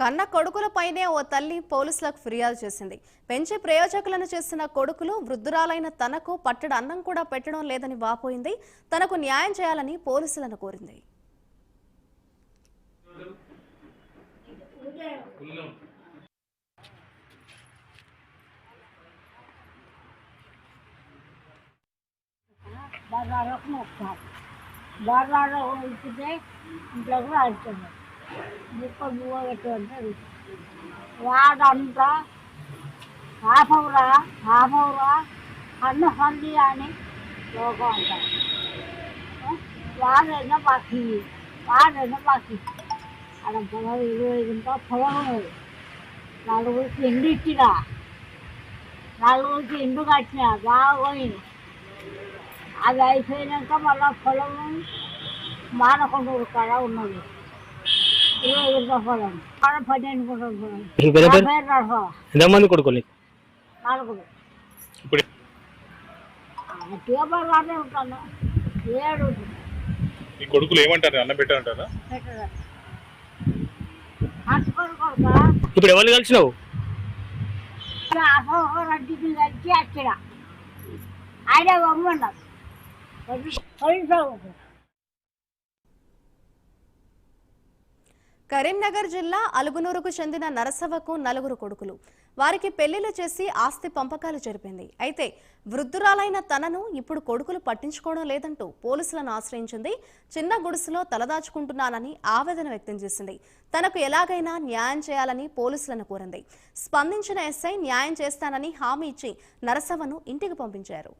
కన్న కొడుకులపైనే ఓ తల్లి పోలీసులకు ఫిర్యాదు చేసింది. పెంచి ప్రయోజకులను చేసిన కొడుకులు వృద్ధురాలైన తనకు పట్టడు అన్నం కూడా పెట్టడం లేదని వాపోయింది. తనకు న్యాయం చేయాలని పోలీసులను కోరింది. బజార్లోకి ఇచ్చితే ఇంట్లో కూడా ఆడుతున్నాడు ముక్క బువ్వ పెట్టుకుంటాడు వాడంతా హాఫవురా హాఫవురా అన్న హల్లి అని లోకం అంటారు వాడైనా బాకీ వాడైనా బాకీ అక్కడ పొలం ఇరవై గుంట పొలం ఉన్నది నలుగురికి ఎండు ఇచ్చినా నలుగురికి ఎండు కట్టిన బాగా పోయింది అది అయిపోయినాక మళ్ళా పొలం మానకొండ కాడ ఉన్నది ఎంతమంది కొడుకులు? ఇప్పుడు ట్యూబర్లోనే ఉంటాను. ఏడు. ఈ కొడుకులు ఏమంటారు? అన్నం పెట్టారంటారా ఇప్పుడు ఎవరు కలిసినావు? ఆయన కరీంనగర్ జిల్లా అలుగునూరుకు చెందిన నరసవకు నలుగురు కొడుకులు. వారికి పెళ్ళిలు చేసి ఆస్తి పంపకాలు జరిపింది. అయితే వృద్ధురాలైన తనను ఇప్పుడు కొడుకులు పట్టించుకోవడం లేదంటూ పోలీసులను ఆశ్రయించింది. చిన్న గుడిసెలో తలదాచుకుంటున్నానని ఆవేదన వ్యక్తం చేసింది. తనకు ఎలాగైనా న్యాయం చేయాలని పోలీసులను కోరింది. స్పందించిన ఎస్ఐ న్యాయం చేస్తానని హామీ ఇచ్చి నరసవను ఇంటికి పంపించారు.